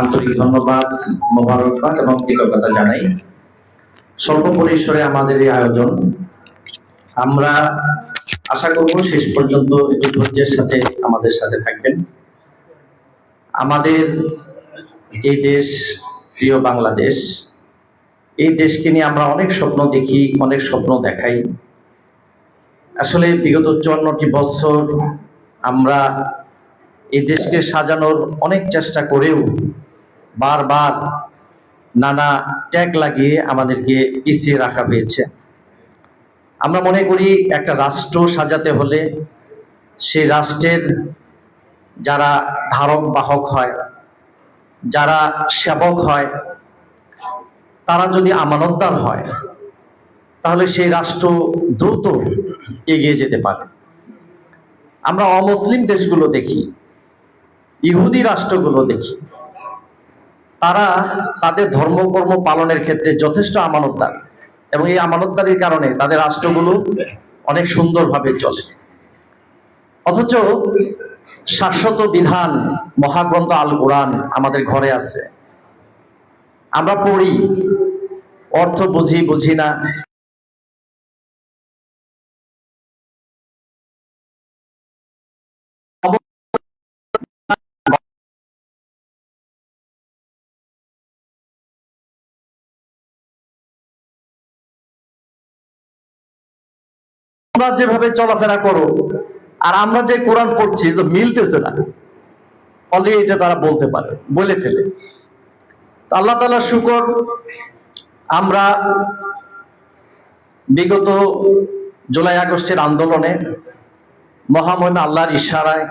আন্তরিক ধন্যবাদ, মোবারকবাদ এবং কৃতজ্ঞতা জানাই। স্বল্প পরিসরে আমাদের এই আয়োজন। আমরা আশা করব শেষ পর্যন্ত একটু ধৈর্যের সাথে আমাদের সাথে থাকবেন। আমাদের এই দেশ, প্রিয় বাংলাদেশ, এই দেশকে নিয়ে আমরা অনেক স্বপ্ন দেখি, অনেক স্বপ্ন দেখাই। আসলে বিগত চুয়ান্নটি বছর আমরা এই দেশকে সাজানোর অনেক চেষ্টা করেও বারবার নানা ট্যাগ লাগিয়ে আমাদেরকে পিছিয়ে রাখা হয়েছে। আমরা মনে করি একটা রাষ্ট্র সাজাতে হলে সেই রাষ্ট্রের যারা ধারক বাহক হয়, যারা সেবক হয়, তারা যদি আমানতদার হয়, তাহলে সেই রাষ্ট্র দ্রুত এগিয়ে যেতে পারে। আমরা অমুসলিম দেশগুলো দেখি ইহুদি রাষ্ট্রগুলো দেখি। তারা তাদের ধর্মকর্ম পালনের ক্ষেত্রে যথেষ্ট আমানতদার এবং এই আমানতদারির কারণে তাদের রাষ্ট্রগুলো অনেক সুন্দরভাবে চলে। অথচ শাশ্বত বিধান মহাগ্রন্থ আল কোরআন আমাদের ঘরে আছে। আমরা পড়ি, অর্থ বুঝি বুঝি না। তোমরা যেভাবে চলাফেরা করো, আর আমরা যে কোরআন পড়ছি তো মিলতেছে না। অলরেডি এটা তারা বলতে পারে, বলে ফেলে। আল্লাহ তালা শুকর, আমরা বিগত জুলাই আগস্টের আন্দোলনে মহামহিম আল্লাহর ইশারায়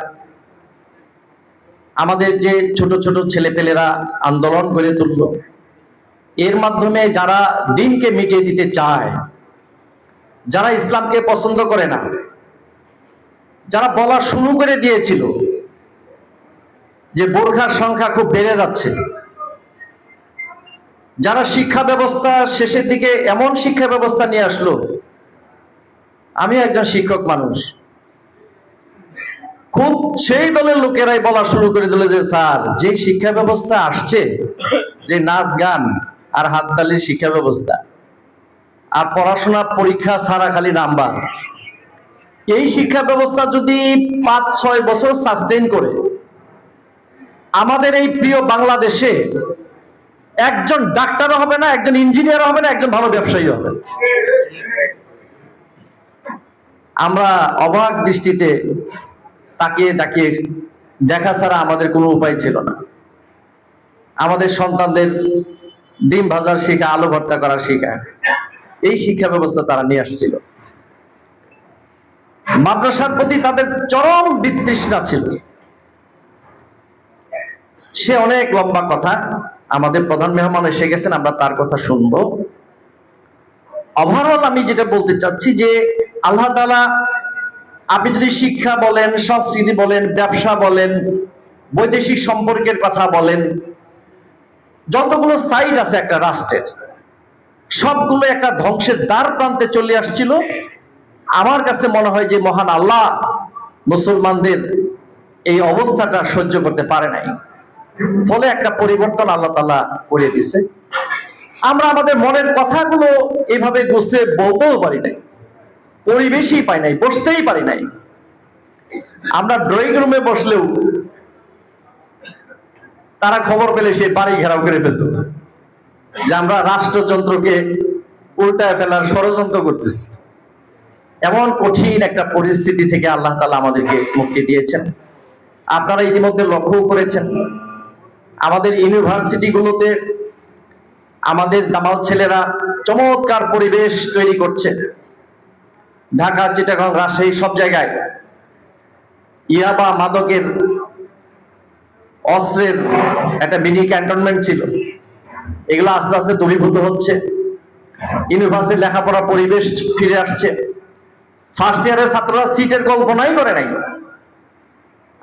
আমাদের যে ছোট ছোট ছেলেপেলেরা আন্দোলন গড়ে তুলল, এর মাধ্যমে যারা দিনকে মিটিয়ে দিতে চায় যারা ইসলামকে পছন্দ করে না, যারা বলা শুরু করে দিয়েছিল যে বোরখার সংখ্যা খুব বেড়ে যাচ্ছে, যারা শিক্ষা ব্যবস্থা শেষের দিকে এমন শিক্ষা ব্যবস্থা নিয়ে আসলো আমি একজন শিক্ষক মানুষ। খুব সেই দলের লোকেরাই বলা শুরু করে দিল যে, স্যার যে শিক্ষা ব্যবস্থা আসছে, যে নাচ গান আর হাততালির শিক্ষা ব্যবস্থা আর পড়াশোনা পরীক্ষা ছাড়া খালি নাম্বার। এই শিক্ষা ব্যবস্থা যদি পাঁচ, ছয় বছর সাস্টেইন করে, আমাদের এই প্রিয় বাংলাদেশে একজন ডাক্তারও হবে না, একজন ইঞ্জিনিয়ার হবে না, একজন ভালো ব্যবসায়ী হবে। আমরা অবাক দৃষ্টিতে তাকিয়ে তাকিয়ে দেখা ছাড়া আমাদের কোনো উপায় ছিল না। আমাদের সন্তানদের ডিম ভাজার শিখা, আলু ভর্তা করার শিখা। এই শিক্ষা ব্যবস্থা তারা নিয়ে আসছিল। মাদ্রাসার প্রতি তাদের চরম বিতৃষ্ণা ছিল। সে অনেক লম্বা কথা, আমাদের প্রধান মেহমান এসে গেছেন, আমরা তার কথা শুনব। ওভারঅল আমি যেটা বলতে চাচ্ছি যে, আল্লাহ তালা আপনি যদি শিক্ষা বলেন, সংস্কৃতি বলেন, ব্যবসা বলেন, বৈদেশিক সম্পর্কের কথা বলেন, যতগুলো সাইড আছে একটা রাষ্ট্রের সবগুলো একটা ধ্বংসের দ্বার প্রান্তে চলে আসছিল। আমার কাছে মনে হয় যে মহান আল্লাহ মুসলমানদের এই অবস্থাটা সহ্য করতে পারে নাই। ফলে একটা পরিবর্তন আল্লাহ তালা করে দিছে আমরা আমাদের মনের কথাগুলো এভাবে বসে বলতেও পারি নাই, পরিবেশই পাই নাই, বসতেই পারি নাই। আমরা ড্রয়িং রুমে বসলেও তারা খবর পেলে সে বাড়ি ঘেরাও করে ফেলত। যে আমরা রাষ্ট্রযন্ত্রকে উল্টায় ফেলার ষড়যন্ত্র করতেছি। এমন কঠিন একটা পরিস্থিতি থেকে আল্লাহ তালা আমাদেরকে মুক্তি দিয়েছেন। আপনারা ইতিমধ্যে লক্ষ্য করেছেন। আমাদের ইউনিভার্সিটিগুলোতে আমাদের দামাল ছেলেরা চমৎকার পরিবেশ তৈরি করছে। ঢাকা, চিটাগাং, রাজশাহী সব জায়গায় ইয়াবা মাদকের অস্ত্রের একটা মিনি ক্যান্টনমেন্ট ছিল। এগুলো আস্তে আস্তে দূরীভূত হচ্ছে। ইউনিভার্সিটি লেখাপড়া পরিবেশ ফিরে আসছে। ফার্স্ট ইয়ারের ছাত্ররা সিটের কল্পনাই করে নাই।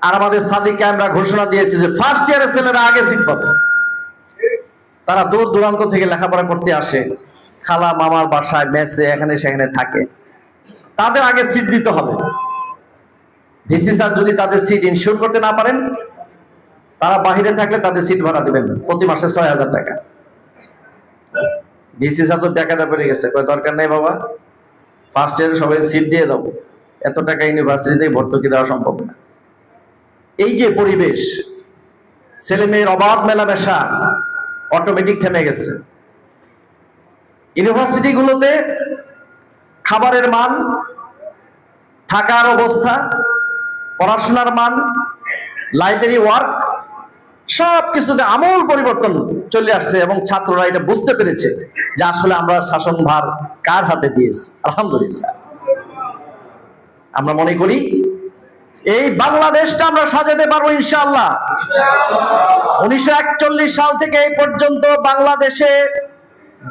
আর আমাদের সাদিককে আমরা ঘোষণা দিয়েছি যে ফার্স্ট ইয়ারের ছেলেরা আগে সিট পাবে। তারা দূর দূরান্ত থেকে লেখাপড়া করতে আসে। খালা মামার বাসায়, মেসে, এখানে সেখানে থাকে। তাদের আগে সিট দিতে হবে। ভিসি স্যার যদি তাদের সিট ইনশিওর করতে না পারেন, তারা বাহিরে থাকলে তাদের সিট ভাড়া দেবেন প্রতি মাসে ছয় হাজার টাকা। বিসি সাহেব তো টাকাটা পড়ে গেছে। কয়, দরকার নেই বাবা? ফার্স্ট ইয়ারে সবাই সিট দিয়ে দাও। এত টাকা ভর্তুকি দেওয়া সম্ভব না। এই যে পরিবেশ ছেলে মেয়ের অবাধ মেলামেশা অটোমেটিক থেমে গেছে। ইউনিভার্সিটিগুলোতে খাবারের মান, থাকার অবস্থা, পড়াশোনার মান লাইব্রেরি ওয়ার্ক সব কিছুতে আমূল পরিবর্তন চলে আসছে এবং ছাত্ররা এটা বুঝতে পেরেছে যে আসলে আমরা শাসনভার কার হাতে দিয়েছি? আলহামদুলিল্লাহ। আমরা মনে করি এই বাংলাদেশটা আমরা সাজাতে পারব ইনশাআল্লাহ। উনিশশো সাল থেকে এই পর্যন্ত বাংলাদেশে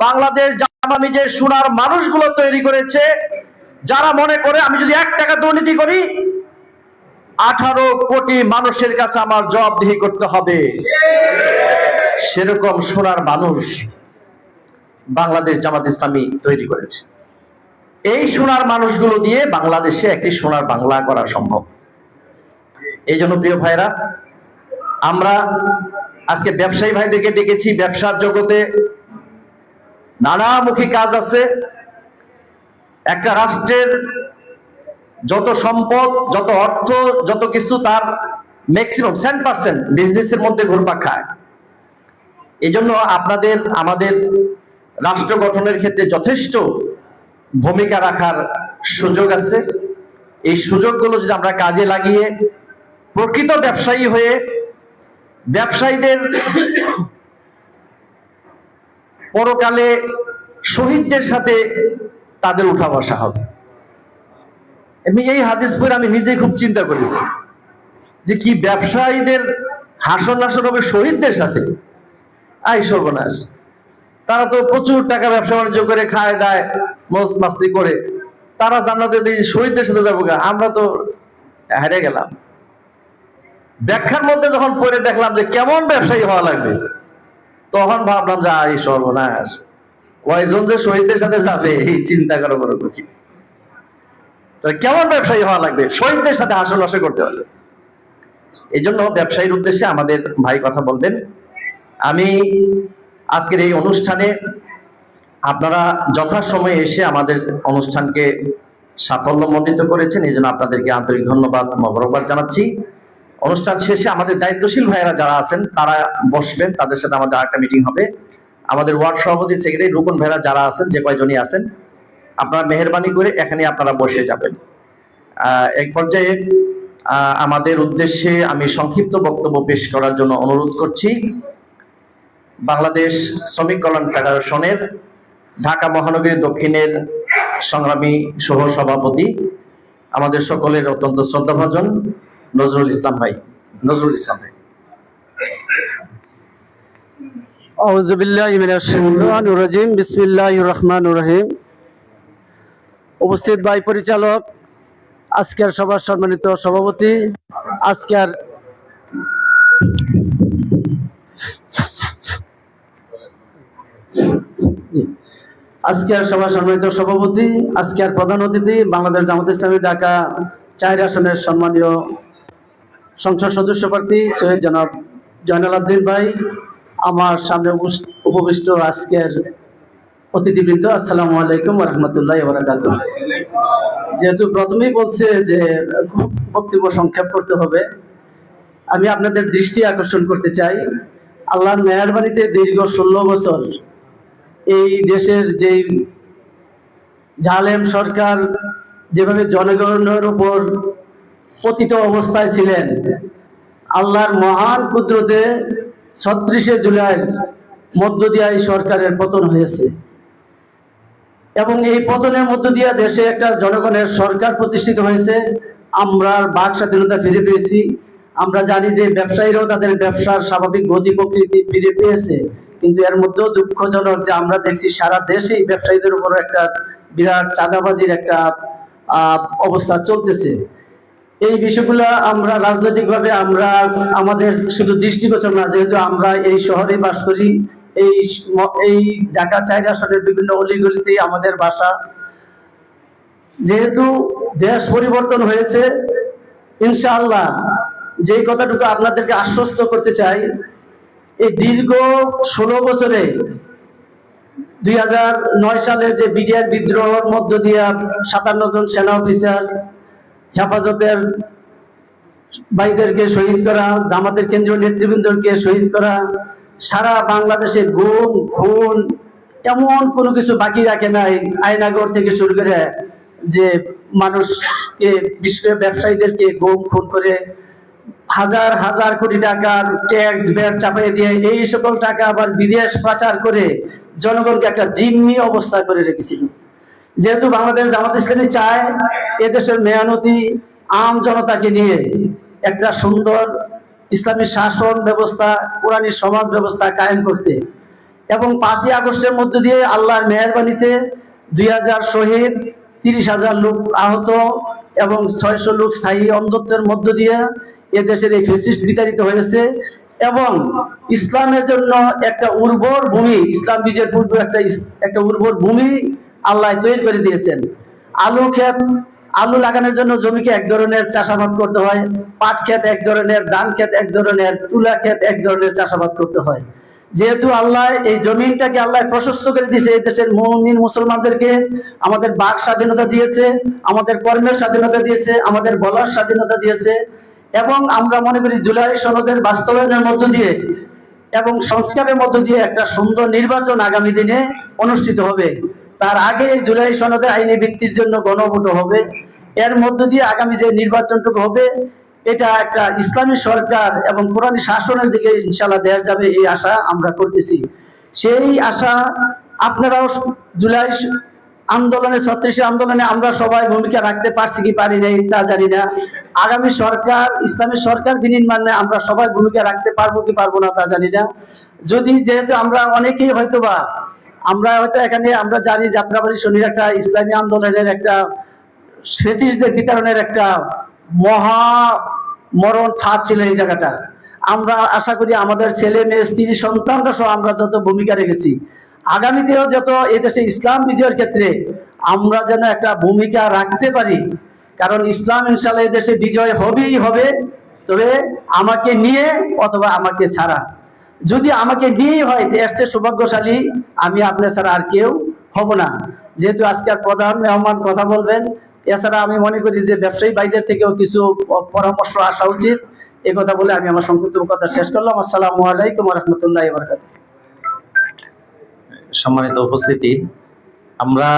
বাংলাদেশ জামামি যে সোনার মানুষগুলো তৈরি করেছে। যারা মনে করে, আমি যদি এক টাকা দুর্নীতি করি আঠারো কোটি মানুষের কাছে আমার জবাবদিহি করতে হবে। সেরকম সোনার মানুষ বাংলাদেশ জামাত ইসলামী তৈরি করেছে। এই সোনার মানুষগুলো দিয়ে বাংলাদেশে একটি সোনার বাংলা করা সম্ভব। এই জন্য প্রিয় ভাইরা আমরা আজকে ব্যবসায়ী ভাইদেরকে ডেকেছি। ব্যবসার জগতে নানামুখী কাজ আছে। একটা রাষ্ট্রের যত সম্পদ, যত অর্থ, যত কিছু তার ম্যাক্সিমাম সেন পার্সেন্ট বিজনেসের মধ্যে ঘুরপাক খায়। এই জন্য আপনাদের, আমাদের রাষ্ট্র গঠনের ক্ষেত্রে যথেষ্ট ভূমিকা রাখার সুযোগ আছে। এই সুযোগগুলো যদি আমরা কাজে লাগিয়ে প্রকৃত ব্যবসায়ী হয়ে ব্যবসায়ীদের পরকালে শহীদদের সাথে তাদের উঠা বসা হবে। আমি এই হাদিস পড়ে আমি নিজেই খুব চিন্তা করেছি যে কি ব্যবসায়ীদের হাসন হবে শহীদদের সাথে? আই সর্বনাশ। তারা তো প্রচুর টাকা ব্যবসা বাণিজ্য করে খায়, দায়, মস্ত মাস্তি করে। তারা জান্নাতে শহীদদের সাথে যাব গা। আমরা তো হেরে গেলাম। ব্যাখ্যার মধ্যে যখন পড়ে দেখলাম যে কেমন ব্যবসায়ী হওয়া লাগবে, তখন ভাবলাম যে এই সর্বনাশ। কয়জন যে শহীদদের সাথে যাবে, এই চিন্তা করো করো তো কেমন ব্যবসায়ী হওয়া লাগবে? শহীদদের সাথে হাসল হাসে করতে হবে। এই জন্য ব্যবসায়ীর উদ্দেশ্যে আমাদের ভাই কথা বলবেন। আমি আজকের এই অনুষ্ঠানে আপনারা যথাসময়ে এসে আমাদের অনুষ্ঠানকে সাফল্যমণ্ডিত করেছেন। এই জন্য আপনাদেরকে আন্তরিক ধন্যবাদ, মোবারকবাদ জানাচ্ছি। অনুষ্ঠান শেষে আমাদের দায়িত্বশীল ভাইয়েরা যারা আছেন, তারা বসবেন। তাদের সাথে আমাদের আরেকটা মিটিং হবে। আমাদের ওয়ার্ড সভাপতি, সেক্রেটারি রুকন ভাইরা যারা আছেন, যে কয়জনই আছেন আপনারা মেহরবানি করে এখানে আপনারা বসে যাবেন। এক পর্যায়ে আমাদের উদ্দেশ্যে আমি সংক্ষিপ্ত বক্তব্য পেশ করার জন্য অনুরোধ করছি। বাংলাদেশ শ্রমিক কল্যাণ ফেডারেশনের ঢাকা মহানগরী দক্ষিণের সংগ্রামী সহ সভাপতি, আমাদের সকলের অত্যন্ত শ্রদ্ধাভাজন নজরুল ইসলাম ভাই। নজরুল ইসলাম ভাই। আউযু বিল্লাহি মিনাশ শাইতানির রাজিম। বিসমিল্লাহির রহমানির রহিম। উপস্থিত ভাই পরিচালক, আজকের সভার সম্মানিত সভাপতি, আজকের আজকের সভার সম্মানিত সভাপতি, আজকের প্রধান অতিথি বাংলাদেশ জামাত ইসলামী ঢাকা চার আসনের সম্মানীয় সংসদ সদস্য প্রার্থী সৈয়দ জনাব জয়নাল আব্দিন ভাই। আমার সামনে উপবিষ্ট আজকের অতিথিবৃন্দ, আসসালামু আলাইকুম রহমতুল্লাহ বরাকাত যেহেতু প্রথমেই বলছে যে বক্তব্য সংক্ষেপ করতে হবে, আমি আপনাদের দৃষ্টি আকর্ষণ করতে চাই। আল্লাহর মেহরবানিতে দীর্ঘ ষোলো বছর এই দেশের যেই জালেম সরকার যেভাবে জনগণের উপর পতিত অবস্থায় ছিলেন, আল্লাহর মহান কুদরতে ছত্রিশে জুলাই মধ্য দিয়া সরকারের পতন হয়েছে। এবং এই পতনের মধ্য দিয়া দেশে একটা জনগণের সরকার প্রতিষ্ঠিত হয়েছে। আমরা বাক স্বাধীনতা ফিরে পেয়েছি। আমরা জানি যে ব্যবসায়ীরাও তাদের ব্যবসার স্বাভাবিক গতি প্রকৃতি ফিরে পেয়েছে। কিন্তু এর মধ্যেও দুঃখজনক যে আমরা দেখছি সারা দেশে এই ব্যবসায়ীদের উপর একটা বিরাট চাঁদাবাজির একটা অবস্থা চলতেছে। এই বিষয়গুলো আমরা রাজনৈতিকভাবে আমরা আমাদের শুধু দৃষ্টিগোচর না, যেহেতু আমরা এই শহরে বাস করি এই এই ঢাকা চার আসনের বিভিন্ন অলিগলিতেই আমাদের বাসা যেহেতু দেশ পরিবর্তন হয়েছে, ইনশাআল্লাহ যেই কথাটুকু আপনাদেরকে আশ্বস্ত করতে চাই, এই দীর্ঘ ষোলো বছরে দুই সালের যে বিডিআর বিদ্রোহের মধ্য দিয়ে সাতান্ন জন সেনা অফিসার হেফাজতের ভাইদেরকে শহীদ করা, জামাতের কেন্দ্রীয় নেতৃবৃন্দকে শহীদ করা সারা বাংলাদেশে গুম খুন এমন কোনো কিছু বাকি রাখে নাই, আয়নাগর থেকে শুরু করে যে মানুষকে, বিশ্ব ব্যবসায়ীদেরকে গুম খুন করে হাজার হাজার কোটি টাকার ট্যাক্স ব্যাট চাপাই দিয়ে এই সকল টাকা আবার বিদেশ পাচার করে জনগণকে একটা জিম্মি অবস্থা করে রেখেছিল। যেহেতু বাংলাদেশ জামাত ইসলামী চায়, এদেশের মেয়ানতি আম জনতাকে নিয়ে একটা সুন্দর ইসলামী শাসন ব্যবস্থা কোরআনী সমাজ ব্যবস্থা কায়েম করতে। এবং পাঁচই আগস্টের মধ্য দিয়ে আল্লাহর মেহরবানিতে দুই হাজার শহীদ, তিরিশ হাজার লোক আহত এবং ছয়শো লোক স্থায়ী অন্ধত্বের মধ্য দিয়ে এদেশের এই ফেসিস্ট বিতাড়িত হয়েছে এবং ইসলামের জন্য একটা উর্বর ভূমি, ইসলাম বীজের পূর্ব একটা একটা উর্বর ভূমি আল্লাহ তৈরি করে দিয়েছেন। আলু ক্ষেত আলু লাগানোর জন্য জমিকে এক ধরনের চাষাবাদ করতে হয়, পাট ক্ষেত এক ধরনের, ধান ক্ষেত এক ধরনের, তুলা ক্ষেত এক ধরনের চাষাবাদ করতে হয়। যেহেতু আল্লাহ এই জমিনটাকে আল্লাহ প্রশস্ত করে দিয়েছে, এই দেশের মুমিন মুসলমানদেরকে আমাদের বাক স্বাধীনতা দিয়েছে, আমাদের কর্মের স্বাধীনতা দিয়েছে, আমাদের বলার স্বাধীনতা দিয়েছে এবং আমরা মনে করি জুলাই সনদের বাস্তবায়নের মধ্য দিয়ে এবং সংস্কারের মধ্য দিয়ে একটা সুন্দর নির্বাচন আগামী দিনে অনুষ্ঠিত হবে। তার আগে জুলাই সনদে আইনি ভিত্তির জন্য গণভোট হবে। এর মধ্য দিয়ে আগামী যে নির্বাচনটুকু হবে, এটা একটা ইসলামী সরকার এবং কোরআনী শাসনের দিকে ইনশাল্লাহ দেওয়া যাবে এই আশা আমরা করতেছি। সেই আশা আপনারাও জুলাই আন্দোলনে, ছত্রিশে আন্দোলনে আমরা সবাই ভূমিকা রাখতে পারছি কি পারি নাই তা জানি না। আগামী সরকার, ইসলামী সরকার বিনির্মাণে আমরা সবাই ভূমিকা রাখতে পারব কি পারব না তা জানি না। যদি যেহেতু আমরা অনেকেই হয়তোবা, আমরা হয়তো এখানে আমরা জানি যাত্রাবাড়ি শনির একটা ইসলামী আন্দোলনের একটা ফেসিসদের বিতরণের একটা মহা মরণ ফাঁদ ছিল এই জায়গাটা। আমরা আশা করি আমাদের ছেলে মেয়ে, স্ত্রী, সন্তানরা সহ আমরা যত ভূমিকা রেখেছি, আগামীতেও যত এদেশে ইসলাম বিজয়ের ক্ষেত্রে আমরা যেন একটা ভূমিকা রাখতে পারি, কারণ ইসলাম ইনশাল্লাহ দেশে বিজয় হবেই হবে, তবে আমাকে নিয়ে অথবা আমাকে ছাড়া। যদি আমাকে নিয়েই হয় চেয়ে সৌভাগ্যশালী আমি আপনার ছাড়া আর কেউ হব না। যেহেতু আজকের প্রধান মেহমান কথা বলবেন এছাড়া আমি মনে করি যে ব্যবসায়ী ভাইদের থেকেও কিছু পরামর্শ আসা উচিত। এই কথা বলে আমি আমার সংক্ষিপ্ত কথা শেষ করলাম। আসসালামু আলাইকুম রহমতুল্লাহ সম্মানিত উপস্থিতি, আমরা